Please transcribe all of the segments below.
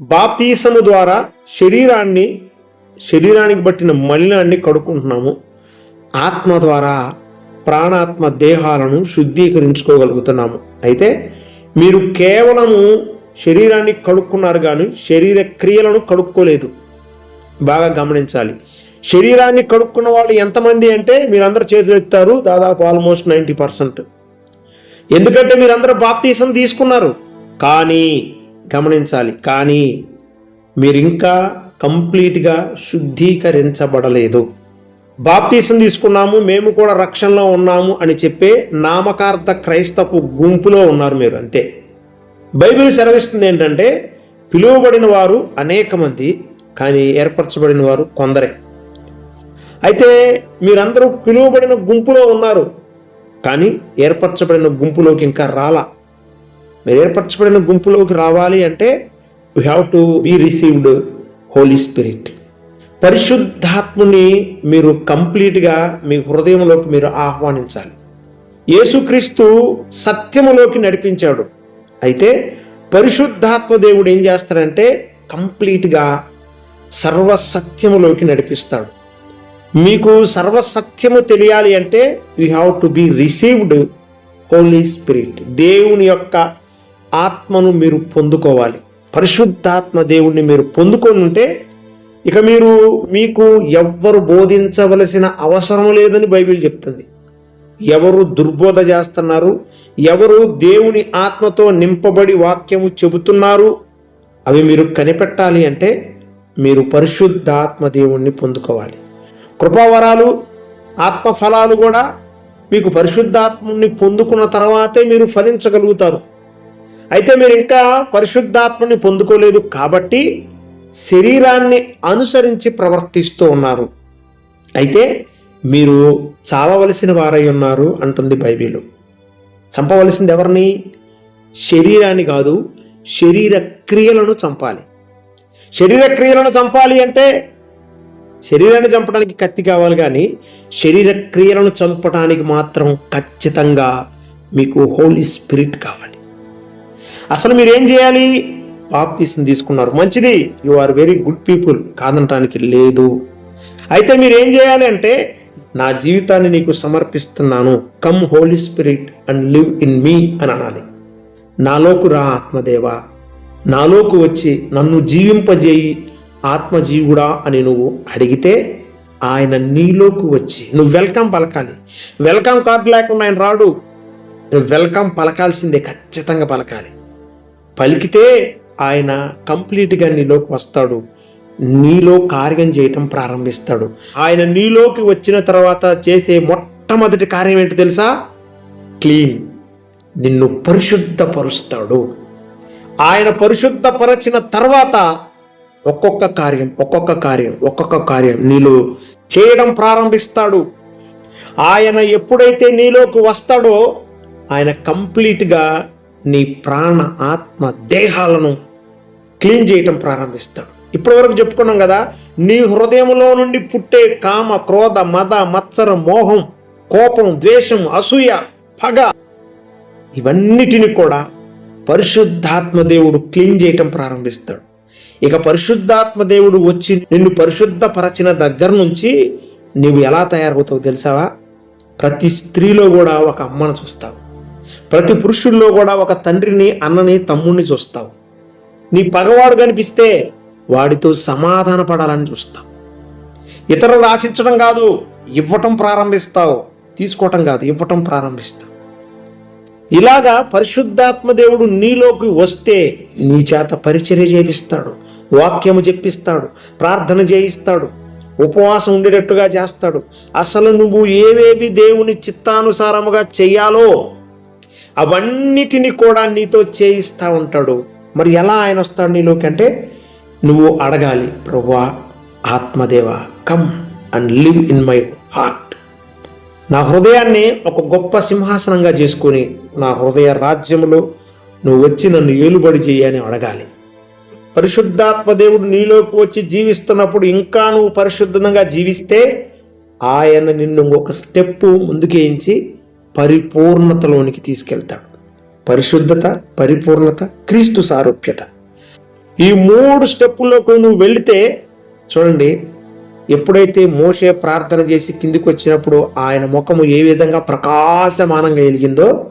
బాప్తీసము ద్వారా శరీరాన్ని శరీరానికి బట్టిన మలినాన్ని కడుక్కుంటున్నాము. ఆత్మ ద్వారా ప్రాణాత్మ దేహాలను శుద్ధీకరించుకోగలుగుతున్నాము. అయితే మీరు కేవలము శరీరాన్ని కడుక్కున్నారు కానీ శరీర క్రియలను కడుక్కోలేదు. బాగా గమనించాలి. శరీరాన్ని కడుక్కున్న వాళ్ళు ఎంతమంది అంటే మీరందరూ చేతులు ఎత్తారు దాదాపు ఆల్మోస్ట్ నైంటీ పర్సెంట్ ఎందుకంటే మీరందరూ బాప్తీసం తీసుకున్నారు. కానీ గమనించాలి. కానీ మీరు ఇంకా కంప్లీట్గా శుద్ధీకరించబడలేదు. బాప్తీసం తీసుకున్నాము మేము కూడా రక్షణలో ఉన్నాము అని చెప్పే నామకార్థ క్రైస్తపు గుంపులో ఉన్నారు మీరు అంతే. బైబిల్ సెలవిస్తుంది ఏంటంటే పిలువబడిన వారు అనేక మంది కానీ ఏర్పరచబడిన వారు కొందరే. అయితే మీరందరూ పిలువబడిన గుంపులో ఉన్నారు కానీ ఏర్పరచబడిన గుంపులోకి ఇంకా రాలా? మీరు ఏర్పరచబడిన గుంపులోకి రావాలి అంటే you have to be received holy spirit పరిశుద్ధాత్ముని మీరు కంప్లీట్గా మీ హృదయంలోకి మీరు ఆహ్వానించాలి. యేసుక్రీస్తు సత్యములోకి నడిపించాడు. అయితే పరిశుద్ధాత్మ దేవుడు ఏం చేస్తాడంటే కంప్లీట్గా సర్వసత్యములోకి నడిపిస్తాడు. మీకు సర్వసత్యము తెలియాలి అంటే you have to be received holy spirit దేవుని యొక్క ఆత్మను మీరు పొందుకోవాలి. పరిశుద్ధాత్మ దేవుణ్ణి మీరు పొందుకొని ఉంటే ఇక మీరు మీకు ఎవ్వరు బోధించవలసిన అవసరం లేదని బైబిల్ చెప్తుంది. ఎవరు దుర్బోధ చేస్తున్నారు ఎవరు దేవుని ఆత్మతో నింపబడి వాక్యము చెబుతున్నారు అవి మీరు కనిపెట్టాలి అంటే మీరు పరిశుద్ధాత్మ దేవుణ్ణి పొందుకోవాలి. కృపావరాలు ఆత్మఫలాలు కూడా మీకు పరిశుద్ధాత్మని పొందుకున్న తర్వాతే మీరు ఫలించగలుగుతారు. అయితే మీరు ఇంకా పరిశుద్ధాత్మని పొందుకోలేదు కాబట్టి శరీరాన్ని అనుసరించి ప్రవర్తిస్తూ ఉన్నారు. అయితే మీరు చావవలసిన వారై ఉన్నారు అంటుంది బైబిల్. చంపవలసింది ఎవరిని? శరీరాన్ని కాదు శరీర క్రియలను చంపాలి. శరీర క్రియలను చంపాలి అంటే శరీరాన్ని చంపడానికి కత్తి కావాలి కానీ శరీర క్రియలను చంపడానికి మాత్రం ఖచ్చితంగా మీకు హోలీ స్పిరిట్ కావాలి. అసలు మీరు ఏం చేయాలి? బాప్తీసం తీసుకున్నారు. మంచిది. You are very good people కాదనటానికి లేదు. అయితే మీరు ఏం చేయాలి అంటే నా జీవితాన్ని నీకు సమర్పిస్తున్నాను. Come holy spirit and live in me అని అనాలి. నాలోకు రా ఆత్మదేవా. నాలోకి వచ్చి నన్ను జీవింపజేయి ఆత్మజీవుడా అని నువ్వు అడిగితే ఆయన నీలోకి వచ్చి నువ్వు వెల్కమ్ పలకాలి. వెల్కమ్ కార్డు లేకుండా ఆయన రాడు. వెల్కమ్ పలకాల్సిందే ఖచ్చితంగా పలకాలి. పలికితే ఆయన కంప్లీట్గా నీలోకి వస్తాడు. నీలో కార్యం చేయటం ప్రారంభిస్తాడు. ఆయన నీలోకి వచ్చిన తర్వాత చేసే మొట్టమొదటి కార్యం ఏంటి తెలుసా? క్లీన్. నిన్ను పరిశుద్ధపరుస్తాడు. ఆయన పరిశుద్ధపరచిన తర్వాత ఒక్కొక్క కార్యం ఒక్కొక్క కార్యం ఒక్కొక్క కార్యం నీలో చేయడం ప్రారంభిస్తాడు. ఆయన ఎప్పుడైతే నీలోకి వస్తాడో ఆయన కంప్లీట్గా నీ ప్రాణ ఆత్మ దేహాలను క్లీన్ చేయటం ప్రారంభిస్తాడు. ఇప్పటివరకు చెప్పుకున్నాం కదా నీ హృదయంలో నుండి పుట్టే కామ క్రోధ మద మత్సర మోహం కోపం ద్వేషం అసూయ పగ ఇవన్నిటిని కూడా పరిశుద్ధాత్మ దేవుడు క్లీన్ చేయటం ప్రారంభిస్తాడు. ఇక పరిశుద్ధాత్మ దేవుడు వచ్చి నిన్ను పరిశుద్ధపరచిన దగ్గర నుంచి నీవు ఎలా తయారవుతావు తెలుసావా? ప్రతి స్త్రీలో కూడా ఒక అమ్మను చూస్తావు. ప్రతి పురుషుల్లో కూడా ఒక తండ్రిని అన్నని తమ్ముడిని చూస్తావు. నీ పగవాడు కనిపిస్తే వాడితో సమాధాన పడాలని చూస్తావు. ఇతరులు ఆశించడం కాదు ఇవ్వటం ప్రారంభిస్తావు. తీసుకోవటం కాదు ఇవ్వటం ప్రారంభిస్తావు. ఇలాగా పరిశుద్ధాత్మ దేవుడు నీలోకి వస్తే నీ చేత పరిచర్య చేపిస్తాడు వాక్యము చెప్పిస్తాడు ప్రార్థన చేయిస్తాడు ఉపవాసం ఉండేటట్టుగా చేస్తాడు. అసలు నువ్వు ఏవేవి దేవుని చిత్తానుసారముగా చెయ్యాలో అవన్నిటిని కూడా నీతో చేయిస్తా ఉంటాడు. మరి ఎలా ఆయన వస్తాడు నీలోకి అంటే నువ్వు అడగాలి ప్రభువా ఆత్మదేవ come and live in my heart నా హృదయాన్ని ఒక గొప్ప సింహాసనంగా చేసుకొని నా హృదయ రాజ్యములో నువ్వు వచ్చి నన్ను ఏలుబడి చేయని అడగాలి. పరిశుద్ధాత్మ దేవుడు నీలోకి వచ్చి జీవిస్తున్నప్పుడు ఇంకా నువ్వు పరిశుద్ధంగా జీవిస్తే ఆయన నిన్ను ఒక స్టెప్ ముందుకేయించి పరిపూర్ణతలోనికి తీసుకెళ్తాడు. పరిశుద్ధత పరిపూర్ణత క్రీస్తు సారూప్యత. ఈ మూడు స్టెప్పుల్లోకి నువ్వు వెళితే చూడండి ఎప్పుడైతే మోషే ప్రార్థన చేసి కిందికి వచ్చినప్పుడు ఆయన ముఖము ఏ విధంగా ప్రకాశమానంగా వెలిగిందో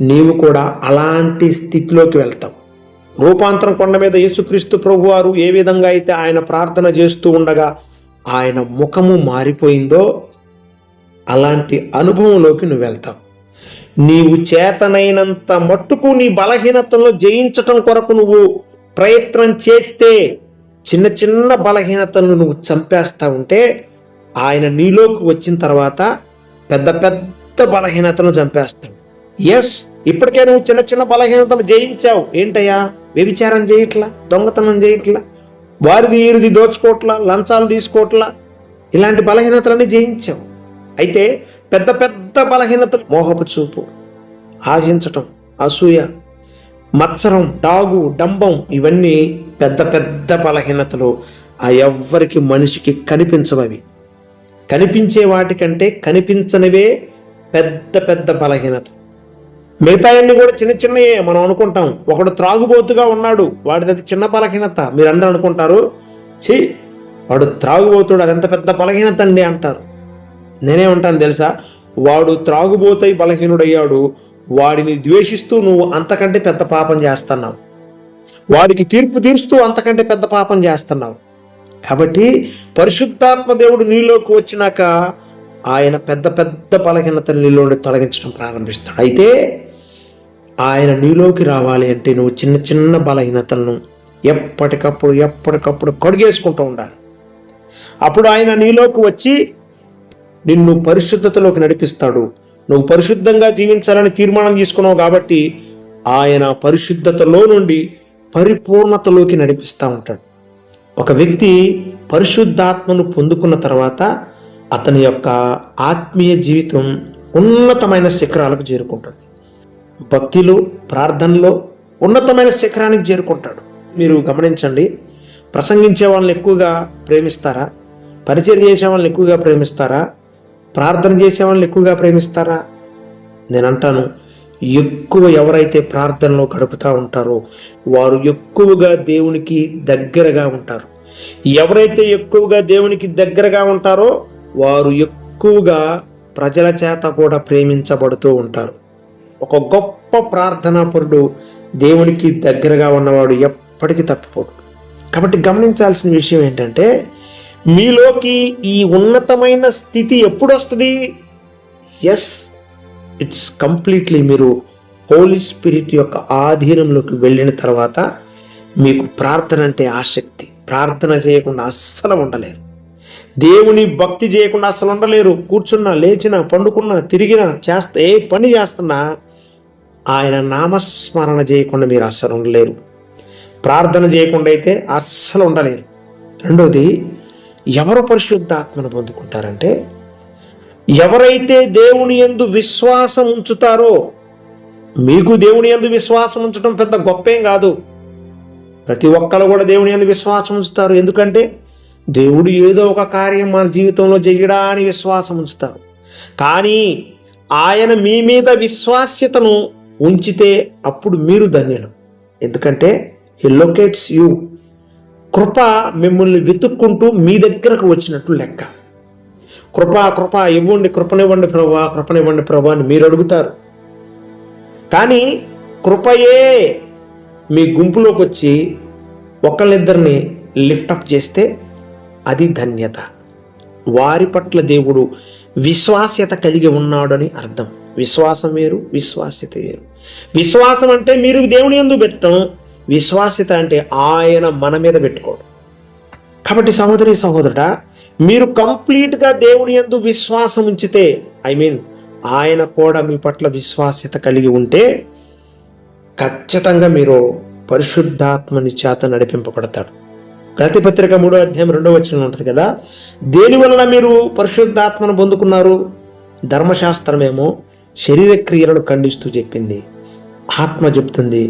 నీవు కూడా అలాంటి స్థితిలోకి వెళ్తావు. రూపాంతరం కొండ మీద యేసుక్రీస్తు ప్రభు వారు ఏ విధంగా అయితే ఆయన ప్రార్థన చేస్తూ ఉండగా ఆయన ముఖము మారిపోయిందో అలాంటి అనుభవంలోకి నువ్వు వెళ్తావు. నీవు చేతనైనంత మట్టుకు నీ బలహీనతలను జయించటం కొరకు నువ్వు ప్రయత్నం చేస్తే చిన్న చిన్న బలహీనతలను నువ్వు చంపేస్తా ఉంటే ఆయన నీలోకి వచ్చిన తర్వాత పెద్ద పెద్ద బలహీనతలను చంపేస్తాడు. ఎస్ ఇప్పటికే నువ్వు చిన్న చిన్న బలహీనతలు జయించావు. ఏంటయ్యా? వ్యభిచారం చేయట్లా దొంగతనం చేయట్లా వారిది ఈరిది దోచుకోవట్లా లంచాలు తీసుకోవట్లా ఇలాంటి బలహీనతలన్నీ జయించావు. అయితే పెద్ద పెద్ద బలహీనతలు మోహపు చూపు ఆశించటం అసూయ మత్సరం డాగు డంబం ఇవన్నీ పెద్ద పెద్ద బలహీనతలు. ఆ ఎవ్వరికి మనిషికి కనిపించవవి. కనిపించే వాటికంటే కనిపించనివే పెద్ద పెద్ద బలహీనత మిగతాయన్నీ కూడా చిన్న చిన్నయే మనం అనుకుంటాం. ఒకడు త్రాగుబోతుగా ఉన్నాడు వాడిది అది చిన్న బలహీనత. మీరందరూ అనుకుంటారు ఛీ! వాడు త్రాగుబోతుడు అది ఎంత పెద్ద బలహీనత అండి అంటారు. నేనే ఉంటాను తెలుసా? వాడు త్రాగుబోతై బలహీనుడయ్యాడు. వాడిని ద్వేషిస్తూ నువ్వు అంతకంటే పెద్ద పాపం చేస్తున్నావు. వాడికి తీర్పు తీరుస్తూ అంతకంటే పెద్ద పాపం చేస్తున్నావు. కాబట్టి పరిశుద్ధాత్మ దేవుడు నీలోకి వచ్చినాక ఆయన పెద్ద పెద్ద బలహీనతను నీలోని తొలగించడం ప్రారంభిస్తాడు. అయితే ఆయన నీలోకి రావాలి అంటే నువ్వు చిన్న చిన్న బలహీనతలను ఎప్పటికప్పుడు ఎప్పటికప్పుడు కడుగేసుకుంటూ ఉండాలి. అప్పుడు ఆయన నీలోకి వచ్చి నిన్ను పరిశుద్ధతలోకి నడిపిస్తాడు. నువ్వు పరిశుద్ధంగా జీవించాలని తీర్మానం తీసుకున్నావు కాబట్టి ఆయన పరిశుద్ధతలో నుండి పరిపూర్ణతలోకి నడిపిస్తూ ఉంటాడు. ఒక వ్యక్తి పరిశుద్ధాత్మను పొందుకున్న తర్వాత అతని యొక్క ఆత్మీయ జీవితం ఉన్నతమైన శిఖరాలకు చేరుకుంటుంది. భక్తిలో ప్రార్థనలో ఉన్నతమైన శిఖరానికి చేరుకుంటాడు. మీరు గమనించండి ప్రసంగించే వాళ్ళని ఎక్కువగా ప్రేమిస్తారా? పరిచయం చేసే వాళ్ళని ఎక్కువగా ప్రేమిస్తారా? ప్రార్థన చేసే వాళ్ళని ఎక్కువగా ప్రేమిస్తారా? నేను అంటాను ఎక్కువ ఎవరైతే ప్రార్థనలో గడుపుతూ ఉంటారో వారు ఎక్కువగా దేవునికి దగ్గరగా ఉంటారు. ఎవరైతే ఎక్కువగా దేవునికి దగ్గరగా ఉంటారో వారు ఎక్కువగా ప్రజల చేత కూడా ప్రేమించబడుతూ ఉంటారు. ఒక గొప్ప ప్రార్థనాపరుడు దేవునికి దగ్గరగా ఉన్నవాడు ఎప్పటికీ తప్పిపోడు. కాబట్టి గమనించాల్సిన విషయం ఏంటంటే మీలోకి ఈ ఉన్నతమైన స్థితి ఎప్పుడు వస్తుంది ఎస్ ఇట్స్ కంప్లీట్లీ మీరు హోలీ స్పిరిట్ యొక్క ఆధీనంలోకి వెళ్ళిన తర్వాత మీకు ప్రార్థన అంటే ఆసక్తి. ప్రార్థన చేయకుండా అస్సలు ఉండలేరు. దేవుని భక్తి చేయకుండా అసలు ఉండలేరు. కూర్చున్నా లేచినా పండుకున్నా తిరిగినా చేస్తా ఏ పని చేస్తున్నా ఆయన నామస్మరణ చేయకుండా మీరు అస్సలు ఉండలేరు. ప్రార్థన చేయకుండా అయితే అస్సలు ఉండలేరు. రెండవది ఎవరు పరిశుద్ధాత్మను పొందుకుంటారంటే ఎవరైతే దేవుని యందు విశ్వాసం ఉంచుతారో మీకు దేవుని యందు విశ్వాసం ఉంచడం పెద్ద గొప్పేం కాదు. ప్రతి ఒక్కరు కూడా దేవుని యందు విశ్వాసం ఉంచుతారు. ఎందుకంటే దేవుడు ఏదో ఒక కార్యం మన జీవితంలో చేయడా అని విశ్వాసం ఉంచుతారు. కానీ ఆయన మీ మీద విశ్వాస్యతను ఉంచితే అప్పుడు మీరు ధన్యులు. ఎందుకంటే హి లొకేట్స్ యూ కృప మిమ్మల్ని వెతుక్కుంటూ మీ దగ్గరకు వచ్చినట్టు లెక్క. కృప కృప ఇవ్వండి కృపనివ్వండి ప్రభా కృపనివ్వండి ప్రభా అని మీరు అడుగుతారు. కానీ కృపయే మీ గుంపులోకి వచ్చి ఒకళ్ళిద్దరిని లిఫ్టప్ చేస్తే అది ధన్యత. వారి పట్ల దేవుడు విశ్వాస్యత కలిగి ఉన్నాడని అర్థం. విశ్వాసం వేరు విశ్వాస్యత వేరు. విశ్వాసం అంటే మీరు దేవుని ఎందు పెట్టడం విశ్వాసిత అంటే ఆయన మన మీద పెట్టుకోడు. కాబట్టి సహోదరి సహోదరుడా మీరు కంప్లీట్గా దేవుని యందు విశ్వాసం ఉంచితే ఐ మీన్ ఆయన కూడా మీ పట్ల విశ్వాసిత కలిగి ఉంటే ఖచ్చితంగా మీరు పరిశుద్ధాత్మని చేత నడిపింపబడతాడు గతి పత్రిక మూడో అధ్యాయం రెండో వచ్చిన ఉంటుంది కదా దేని వలన మీరు పరిశుద్ధాత్మను పొందుకున్నారు? ధర్మశాస్త్రమేమో శరీర క్రియలను ఖండిస్తూ చెప్పింది ఆత్మ చెప్తుంది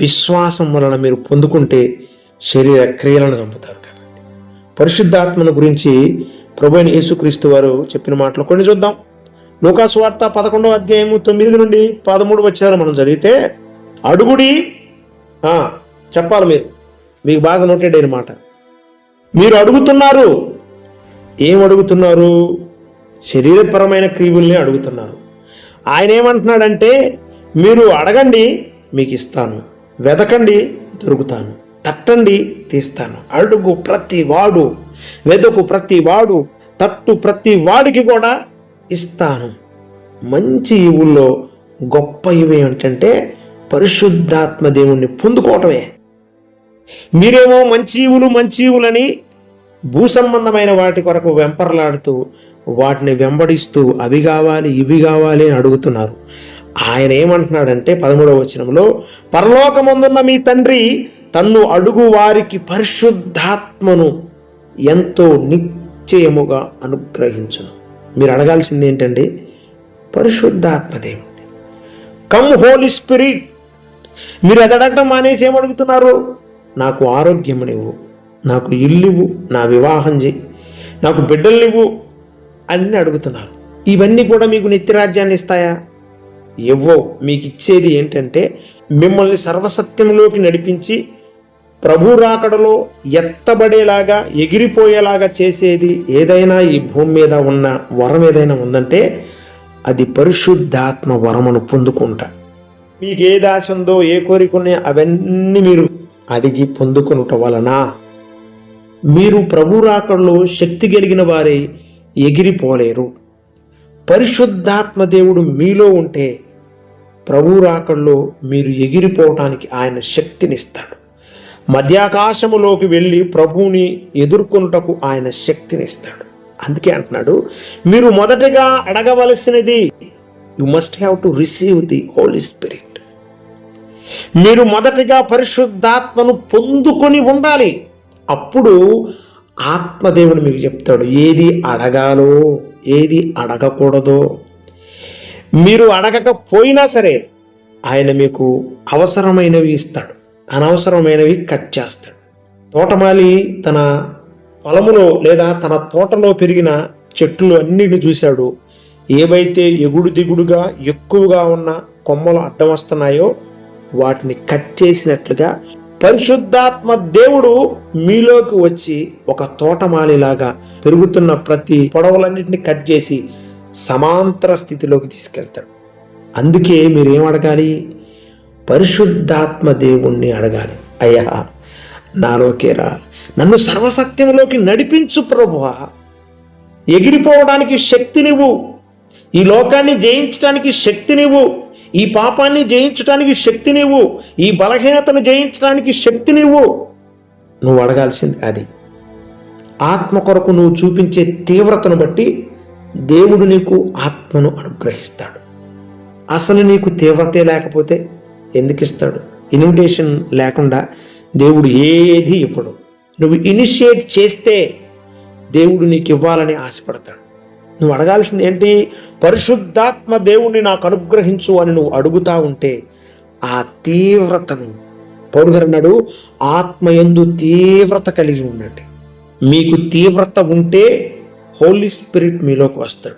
విశ్వాసం వలన మీరు పొందుకుంటే శరీర క్రియలను చంపుతారు కాబట్టి. పరిశుద్ధాత్మను గురించి ప్రభు యేసుక్రీస్తు వారు చెప్పిన మాటలు కొన్ని చూద్దాం. లోకాసువార్త పదకొండవ అధ్యాయము తొమ్మిది నుండి పదమూడు వచ్చారు మనం చదివితే అడుగుడి చెప్పాలి మీరు. మీకు బాగా నోటెడ్ అయిన మాట. మీరు అడుగుతున్నారు. ఏం అడుగుతున్నారు? శరీరపరమైన క్రియల్ని అడుగుతున్నారు. ఆయన ఏమంటున్నాడంటే మీరు అడగండి మీకు ఇస్తాను. వెదకండి దొరుకుతాను. తట్టండి తీస్తాను. అడుగు ప్రతి వాడు వెదకు ప్రతి వాడు తట్టు ప్రతి వాడికి కూడా ఇస్తాను. మంచి ఇవుల్లో గొప్ప ఇవి ఏంటంటే పరిశుద్ధాత్మ దేవుణ్ణి పొందుకోవటమే. మీరేమో మంచి ఈవులు మంచి ఈవులని భూ సంబంధమైన వాటి కొరకు వెంపర్లాడుతూ వాటిని వెంబడిస్తూ అవి కావాలి ఇవి కావాలి అని అడుగుతున్నారు. ఆయన ఏమంటున్నాడంటే పదమూడవ వచనంలో పరలోకమందున్న మీ తండ్రి తన్ను అడుగు వారికి పరిశుద్ధాత్మను ఎంతో నిశ్చయముగా అనుగ్రహించును. మీరు అడగాల్సింది ఏంటండి? పరిశుద్ధాత్మ కమ్ హోలీ స్పిరిట్. మీరు అది అడగడం మానేసి ఏమడుగుతున్నారు? నాకు ఆరోగ్యం నీవు నాకు ఇల్లువు నా వివాహం చేయి నాకు బిడ్డలనివ్వు అని అడుగుతున్నారు. ఇవన్నీ కూడా మీకు నిత్యరాజ్యాన్ని ఇస్తాయా? ఇవ్వో మీకు ఇచ్చేది ఏంటంటే మిమ్మల్ని సర్వసత్యంలోకి నడిపించి ప్రభు రాకడలో ఎత్తబడేలాగా ఎగిరిపోయేలాగా చేసేది ఏదైనా ఈ భూమి మీద ఉన్న వరం ఏదైనా ఉందంటే అది పరిశుద్ధాత్మ వరమును పొందుకుంటా. మీకు ఏది ఆశ ఉందో ఏ కోరిక ఉన్నాయో అవన్నీ మీరు అడిగి పొందుకునుట వలన మీరు ప్రభు రాకడలో శక్తి కలిగిన వారే ఎగిరిపోలేరు. పరిశుద్ధాత్మ దేవుడు మీలో ఉంటే ప్రభు రాకడలో మీరు ఎగిరిపోవటానికి ఆయన శక్తినిస్తాడు. మధ్యాకాశములోకి వెళ్ళి ప్రభువుని ఎదుర్కొనుటకు ఆయన శక్తినిస్తాడు. అందుకే అంటున్నాడు మీరు మొదటగా అడగవలసినది you must have to receive the holy spirit మీరు మొదటగా పరిశుద్ధాత్మను పొందుకొని ఉండాలి. అప్పుడు ఆత్మదేవుడు మీకు చెప్తాడు ఏది అడగాలో ఏది అడగకూడదో మీరు అడగకపోయినా సరే ఆయన మీకు అవసరమైనవి ఇస్తాడు. అనవసరమైనవి కట్ చేస్తాడు. తోటమాలి తన పొలములో లేదా తన తోటలో పెరిగిన చెట్లు అన్నిటిని చూశాడు. ఏవైతే ఎగుడు దిగుడుగా ఎక్కువగా ఉన్న కొమ్మలు అడ్డం వస్తున్నాయో వాటిని కట్ చేసినట్లుగా పరిశుద్ధాత్మ దేవుడు మీలోకి వచ్చి ఒక తోటమాలిలాగా పెరుగుతున్న ప్రతి పొడవలన్నింటినీ కట్ చేసి సమాంతర స్థితిలోకి తీసుకెళ్తాడు. అందుకే మీరేం అడగాలి? పరిశుద్ధాత్మ దేవుణ్ణి అడగాలి. అయ్యా నాలోకేరా నన్ను సర్వసత్యంలోకి నడిపించు ప్రభువా. ఎగిరిపోవడానికి శక్తినివ్వు ఈ లోకాన్ని జయించడానికి శక్తినివ్వు ఈ పాపాన్ని జయించడానికి శక్తినివ్వు ఈ బలహీనతను జయించడానికి శక్తినివ్వు నువ్వు అడగాల్సింది అది. ఆత్మ కొరకు నువ్వు చూపించే తీవ్రతను బట్టి దేవుడు నీకు ఆత్మను అనుగ్రహిస్తాడు. అసలు నీకు తీవ్రతే లేకపోతే ఎందుకు ఇస్తాడు? ఇన్విటేషన్ లేకుండా దేవుడు ఏది ఇవ్వడు. నువ్వు ఇనిషియేట్ చేస్తే దేవుడు నీకు ఇవ్వాలని ఆశపడతాడు. నువ్వు అడగాల్సింది ఏంటి? పరిశుద్ధాత్మ దేవుణ్ణి నాకు అనుగ్రహించు అని నువ్వు అడుగుతా ఉంటే ఆ తీవ్రతను పౌరు గారు అన్నాడు ఆత్మయందు తీవ్రత కలిగి ఉండండి. మీకు తీవ్రత ఉంటే హోలీ స్పిరిట్ మీలోకి వస్తాడు.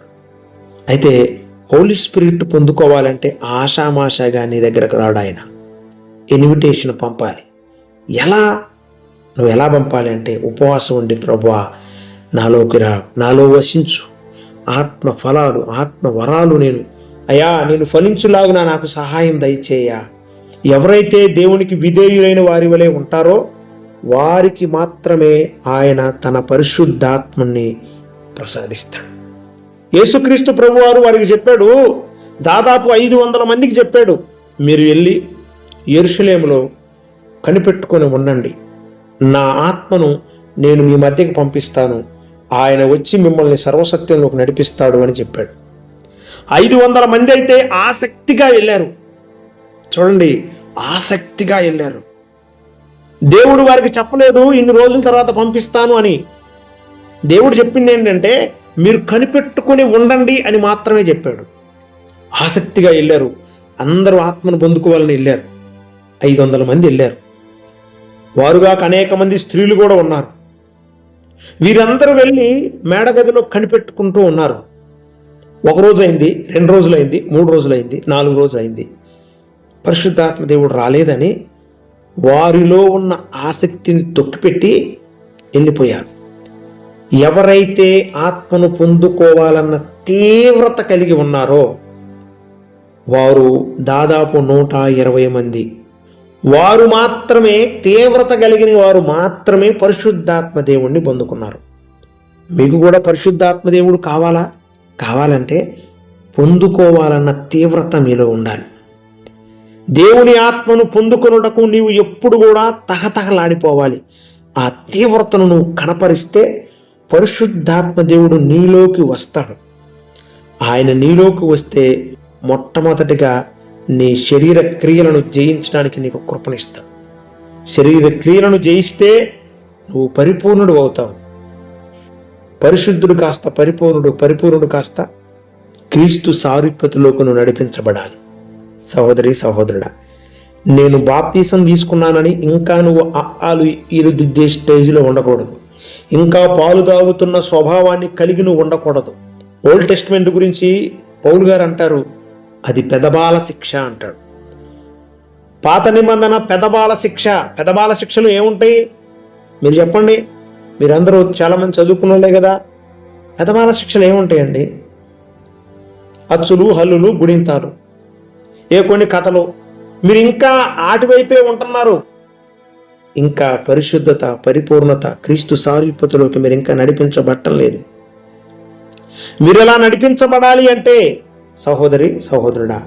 అయితే హోలీ స్పిరిట్ పొందుకోవాలంటే ఆషామాషాగా నీ దగ్గరకు రాడు ఆయన. ఇన్విటేషన్ పంపాలి. ఎలా? నువ్వు ఎలా పంపాలి అంటే ఉపవాసం ఉండి ప్రభువా నాలోకి రా నాలో వసించు. ఆత్మ ఫలాలు ఆత్మ వరాలు నేను. అయా నేను ఫలించులాగున నాకు సహాయం దయచేయ. ఎవరైతే దేవునికి విధేయులైన వారి వలె ఉంటారో వారికి మాత్రమే ఆయన తన పరిశుద్ధాత్మని ప్రసాదిస్తాడు. యేసుక్రీస్తు ప్రభువారు వారికి చెప్పాడు దాదాపు ఐదు వందల మందికి చెప్పాడు మీరు వెళ్ళి ఎరుషలేములో కనిపెట్టుకొని ఉండండి. నా ఆత్మను నేను మీ మధ్యకి పంపిస్తాను. ఆయన వచ్చి మిమ్మల్ని సర్వసత్యంలోకి నడిపిస్తాడు అని చెప్పాడు. ఐదు వందల మంది అయితే ఆసక్తిగా వెళ్ళారు. చూడండి ఆసక్తిగా వెళ్ళారు. దేవుడు వారికి చెప్పలేదు ఇన్ని రోజుల తర్వాత పంపిస్తాను అని. దేవుడు చెప్పింది ఏంటంటే మీరు కనిపెట్టుకొని ఉండండి అని మాత్రమే చెప్పాడు. ఆసక్తిగా వెళ్ళారు. అందరూ ఆత్మను పొందుకోవాలని వెళ్ళారు. ఐదు వందల మంది వెళ్ళారు. వారుగా అనేక మంది స్త్రీలు కూడా ఉన్నారు. వీరందరూ వెళ్ళి మేడగదిలో కనిపెట్టుకుంటూ ఉన్నారు. ఒక రోజు అయింది రెండు రోజులైంది మూడు రోజులైంది నాలుగు రోజులు అయింది. పరిశుద్ధాత్మ దేవుడు రాలేదని వారిలో ఉన్న ఆసక్తిని తొక్కిపెట్టి వెళ్ళిపోయారు. ఎవరైతే ఆత్మను పొందుకోవాలన్న తీవ్రత కలిగి ఉన్నారో వారు దాదాపు నూట ఇరవై మంది. వారు మాత్రమే తీవ్రత కలిగిన వారు మాత్రమే పరిశుద్ధాత్మ దేవుణ్ణి పొందుకున్నారు. మీకు కూడా పరిశుద్ధాత్మ దేవుడు కావాలా? కావాలంటే పొందుకోవాలన్న తీవ్రత మీలో ఉండాలి. దేవుని ఆత్మను పొందుకొనుటకు నీవు ఎప్పుడు కూడా తహతహలాడిపోవాలి. ఆ తీవ్రతను నువ్వు కనపరిస్తే పరిశుద్ధాత్మ దేవుడు నీలోకి వస్తాడు. ఆయన నీలోకి వస్తే మొట్టమొదటిగా నీ శరీర క్రియలను జయించడానికి నీకు కృపణిస్తాడు శరీర క్రియలను జయిస్తే నువ్వు పరిపూర్ణుడు అవుతావు. పరిశుద్ధుడు కాస్త పరిపూర్ణుడు పరిపూర్ణుడు కాస్త క్రీస్తు సారూప్యతలోకి నువ్వు నడిపించబడాలి. సహోదరి సహోదరుడా నేను బాప్తీసం తీసుకున్నానని ఇంకా నువ్వు ఆలు ఇరు దిద్దే స్టేజ్లో ఉండకూడదు. ఇంకా పాలు తాగుతున్న స్వభావాన్ని కలిగి నువ్వు ఉండకూడదు. ఓల్డ్ టెస్ట్మెంట్ గురించి పౌల్ గారు అంటారు అది పెదబాల శిక్ష అంటాడు. పాత నిబంధన పెదబాల శిక్ష పెదబాల శిక్షలు ఏముంటాయి? మీరు చెప్పండి. మీరందరూ చాలామంది చదువుకున్న వాళ్ళే కదా. పెదబాల శిక్షలు ఏముంటాయండి? అచ్చులు హల్లులు గుడింతారు ఏ కొన్ని కథలు మీరు ఇంకా ఆటివైపే ఉంటున్నారు. ఇంకా పరిశుద్ధత పరిపూర్ణత క్రీస్తు సారూప్యతలోకి మీరు ఇంకా నడిపించబట్టం లేదు. మీరు ఎలా నడిపించబడాలి అంటే సహోదరి సహోదరుడా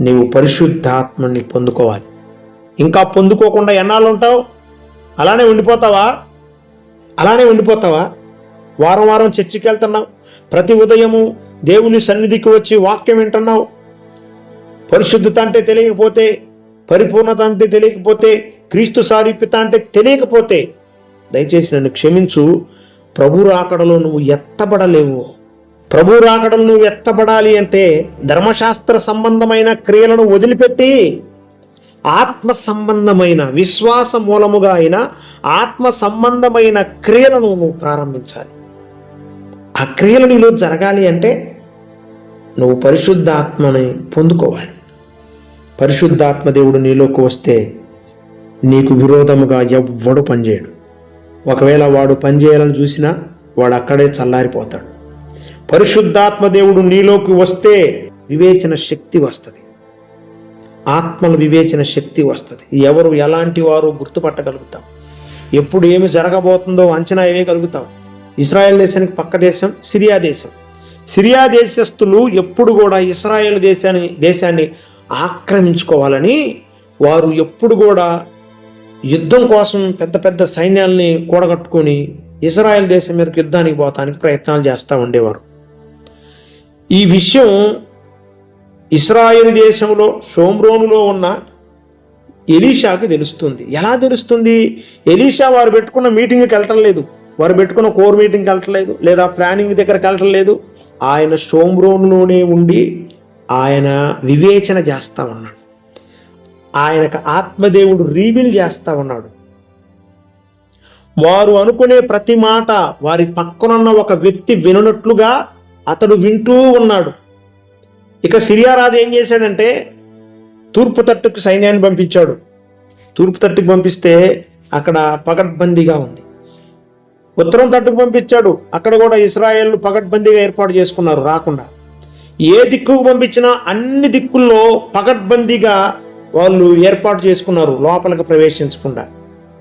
నీవు పరిశుద్ధాత్మని పొందుకోవాలి. ఇంకా పొందుకోకుండా ఎన్నాళ్ళు ఉంటావు అలానే ఉండిపోతావా? అలానే ఉండిపోతావా? వారం వారం చర్చికి వెళ్తున్నావు ప్రతి ఉదయము దేవుని సన్నిధికి వచ్చి వాక్యం వింటున్నావు. పరిశుద్ధత అంటే తెలియకపోతే పరిపూర్ణత అంటే తెలియకపోతే క్రీస్తు సారూప్యత అంటే తెలియకపోతే దయచేసి నన్ను క్షమించు. ప్రభు రాకడలో నువ్వు ఎత్తబడలేవు. ప్రభు రాకడలు నువ్వు ఎత్తబడాలి అంటే ధర్మశాస్త్ర సంబంధమైన క్రియలను వదిలిపెట్టి ఆత్మ సంబంధమైన విశ్వాస మూలముగా అయిన ఆత్మ సంబంధమైన క్రియలను నువ్వు ప్రారంభించాలి. ఆ క్రియలు నీలో జరగాలి అంటే నువ్వు పరిశుద్ధాత్మని పొందుకోవాలి. పరిశుద్ధాత్మ దేవుడు నీలోకి వస్తే నీకు విరోధముగా ఎవ్వడు పనిచేయడు. ఒకవేళ వాడు పనిచేయాలని చూసినా వాడు అక్కడే చల్లారిపోతాడు. పరిశుద్ధాత్మ దేవుడు నీలోకి వస్తే వివేచన శక్తి వస్తుంది. ఆత్మల వివేచన శక్తి వస్తుంది. ఎవరు ఎలాంటి వారు గుర్తుపట్టగలుగుతాం. ఎప్పుడు ఏమి జరగబోతుందో అంచనా వేయగలుగుతాం ఇస్రాయెల్ దేశానికి పక్క దేశం సిరియా దేశం. సిరియా దేశస్థులు ఎప్పుడు కూడా ఇస్రాయేల్ దేశాన్ని దేశాన్ని ఆక్రమించుకోవాలని వారు ఎప్పుడు కూడా యుద్ధం కోసం పెద్ద పెద్ద సైన్యాల్ని కూడగట్టుకొని ఇజ్రాయెల్ దేశం మీదకి యుద్ధానికి పోతానికి ప్రయత్నాలు చేస్తూ ఉండేవారు. ఈ విషయం ఇస్రాయేల్ దేశంలో షోమ్రోనులో ఉన్న ఎలీషాకి తెలుస్తుంది. ఎలా తెలుస్తుంది? ఎలీషా వారు పెట్టుకున్న మీటింగ్కి వెళ్ళటం లేదు. వారు పెట్టుకున్న కోర్ మీటింగ్కి వెళ్ళటం లేదు. లేదా ప్లానింగ్ దగ్గరికి వెళ్ళటం లేదు. ఆయన షోమ్రోన్లోనే ఉండి ఆయన వివేచన చేస్తూ ఉన్నాడు. ఆయనకు ఆత్మదేవుడు రీవిల్ చేస్తూ ఉన్నాడు. వారు అనుకునే ప్రతి మాట వారి పక్కనున్న ఒక వ్యక్తి విననట్లుగా అతడు వింటూ ఉన్నాడు. ఇక సిరియా రాజు ఏం చేశాడంటే తూర్పు తట్టుకు సైన్యాన్ని పంపించాడు. తూర్పు తట్టుకు పంపిస్తే అక్కడ పగడ్బందీగా ఉంది. ఉత్తరం తట్టుకు పంపించాడు. అక్కడ కూడా ఇస్రాయేల్ పగడ్బందీగా ఏర్పాటు చేసుకున్నారు రాకుండా. ఏ దిక్కుకు పంపించినా అన్ని దిక్కుల్లో పగడ్బందీగా వాళ్ళు ఏర్పాటు చేసుకున్నారు లోపలికి ప్రవేశించకుండా.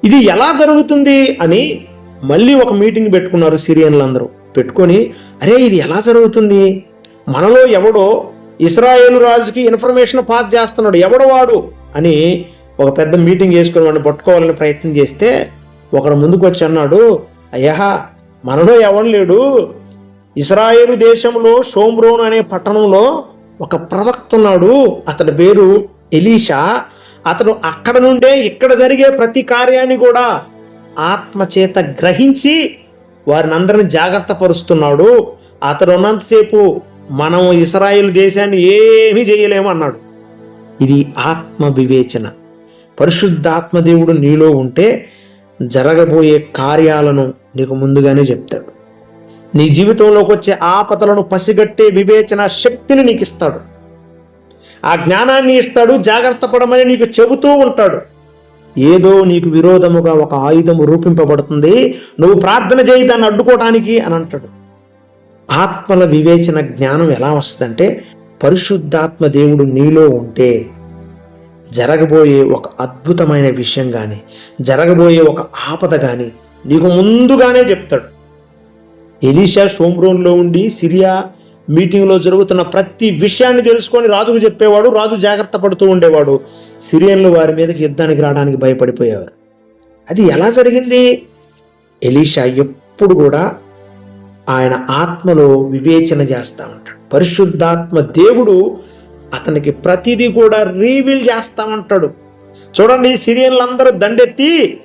ఇది ఎలా జరుగుతుంది అని మళ్ళీ ఒక మీటింగ్ పెట్టుకున్నారు సిరియన్లందరూ. పెట్టుకొని అరే ఇది ఎలా జరుగుతుంది? మనలో ఎవడో ఇస్రాయేల్ రాజుకి ఇన్ఫర్మేషన్ పాస్ చేస్తున్నాడు ఎవడో వాడు? అని ఒక పెద్ద మీటింగ్ చేసుకుని వాడిని పట్టుకోవాలని ప్రయత్నం చేస్తే ఒకడు ముందుకు వచ్చి అన్నాడు అయ్యా మనలో ఎవడు లేడు? ఇస్రాయేలు దేశంలో షోమ్రోన్ అనే పట్టణంలో ఒక ప్రవక్త ఉన్నాడు అతడి పేరు ఎలీషా అతను అక్కడ నుండే ఇక్కడ జరిగే ప్రతి కార్యాన్ని కూడా ఆత్మచేత గ్రహించి వారిని అందరిని జాగ్రత్త పరుస్తున్నాడు. అతను ఉన్నంతసేపు మనం ఇస్రాయిల్ దేశాన్ని ఏమీ చేయలేము అన్నాడు. ఇది ఆత్మ వివేచన. పరిశుద్ధాత్మ దేవుడు నీలో ఉంటే జరగబోయే కార్యాలను నీకు ముందుగానే చెప్తాడు. నీ జీవితంలోకి వచ్చే ఆపదలను పసిగట్టే వివేచన శక్తిని నీకు ఇస్తాడు ఆ జ్ఞానాన్ని ఇస్తాడు జాగ్రత్త పడమని నీకు చెబుతూ ఉంటాడు. ఏదో నీకు విరోధముగా ఒక ఆయుధము రూపింపబడుతుంది నువ్వు ప్రార్థన చేయి దాన్ని అడ్డుకోవటానికి అని అంటాడు. ఆత్మల వివేచన జ్ఞానం ఎలా వస్తుందంటే పరిశుద్ధాత్మ దేవుడు నీలో ఉంటే జరగబోయే ఒక అద్భుతమైన విషయం కానీ జరగబోయే ఒక ఆపద కానీ నీకు ముందుగానే చెప్తాడు. ఎలీషా షోమ్రోన్లో ఉండి సిరియా మీటింగ్లో జరుగుతున్న ప్రతి విషయాన్ని తెలుసుకొని రాజుకు చెప్పేవాడు రాజు జాగ్రత్త పడుతూ ఉండేవాడు. సిరియన్లు వారి మీదకి యుద్ధానికి రావడానికి భయపడిపోయేవారు. అది ఎలా జరిగింది? ఎలీషా ఎప్పుడు కూడా ఆయన ఆత్మలో వివేచన చేస్తూ ఉంటాడు. పరిశుద్ధాత్మ దేవుడు అతనికి ప్రతిదీ కూడా రీవీల్ చేస్తా ఉంటాడు. చూడండి సిరియన్లందరూ దండెత్తి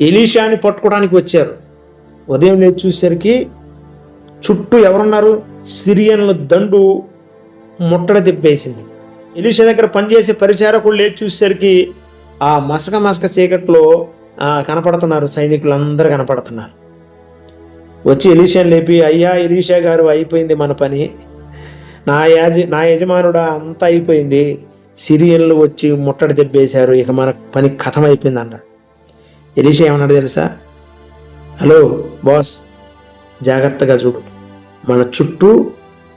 ఎలీషాని పట్టుకోవడానికి వచ్చారు. ఉదయం లేదు చూసేసరికి చుట్టూ ఎవరున్నారు? సిరియన్ల దండు ముట్టడ తిప్పేసింది. ఎలీషా దగ్గర పనిచేసే పరిచారకులు లేచి చూసేసరికి ఆ మసక మసక చీకట్లో కనపడుతున్నారు. సైనికులు అందరూ కనపడుతున్నారు. వచ్చి ఎలీషాని లేపి అయ్యా ఎలీషా గారు అయిపోయింది మన పని. నా యాజ నా యజమానుడా అంతా అయిపోయింది. సిరియన్లు వచ్చి ముట్టడి దెబ్బేశారు ఇక మన పని కథం అయిపోయింది అన్నాడు. ఎలీషా ఏమన్నాడు తెలుసా? హలో బాస్ జాగ్రత్తగా చూడు. మన చుట్టూ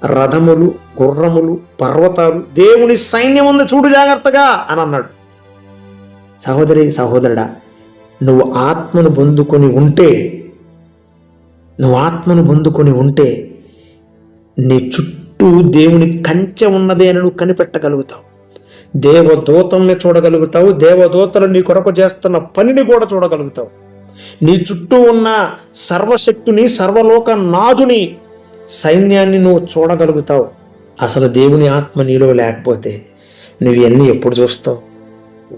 రథములు గుర్రములు పర్వతాలు దేవుని సైన్యం ఉంది చూడు జాగ్రత్తగా అని అన్నాడు. సహోదరి సహోదరుడా నువ్వు ఆత్మను పొందుకొని ఉంటే నువ్వు ఆత్మను పొందుకొని ఉంటే నీ చుట్టూ దేవుని కంచె ఉన్నదే అని నువ్వు కనిపెట్టగలుగుతావు. దేవదూతల్ని చూడగలుగుతావు దేవదూతలు నీ కొరకు చేస్తున్న పనిని కూడా చూడగలుగుతావు. నీ చుట్టూ ఉన్న సర్వశక్తుని సర్వలోక నాదుని సైన్యాన్ని నువ్వు చూడగలుగుతావు. అసలు దేవుని ఆత్మ నీలో లేకపోతే నువ్వు ఇవన్నీ ఎప్పుడు చూస్తావు?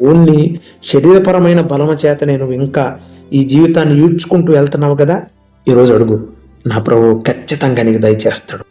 ఓన్లీ శరీరపరమైన బలమ చేత నేను ఇంకా ఈ జీవితాన్ని ఈడ్చుకుంటూ వెళ్తున్నావు కదా? ఈరోజు అడుగు. నా ప్రభు ఖచ్చితంగా నీకు దయచేస్తాడు.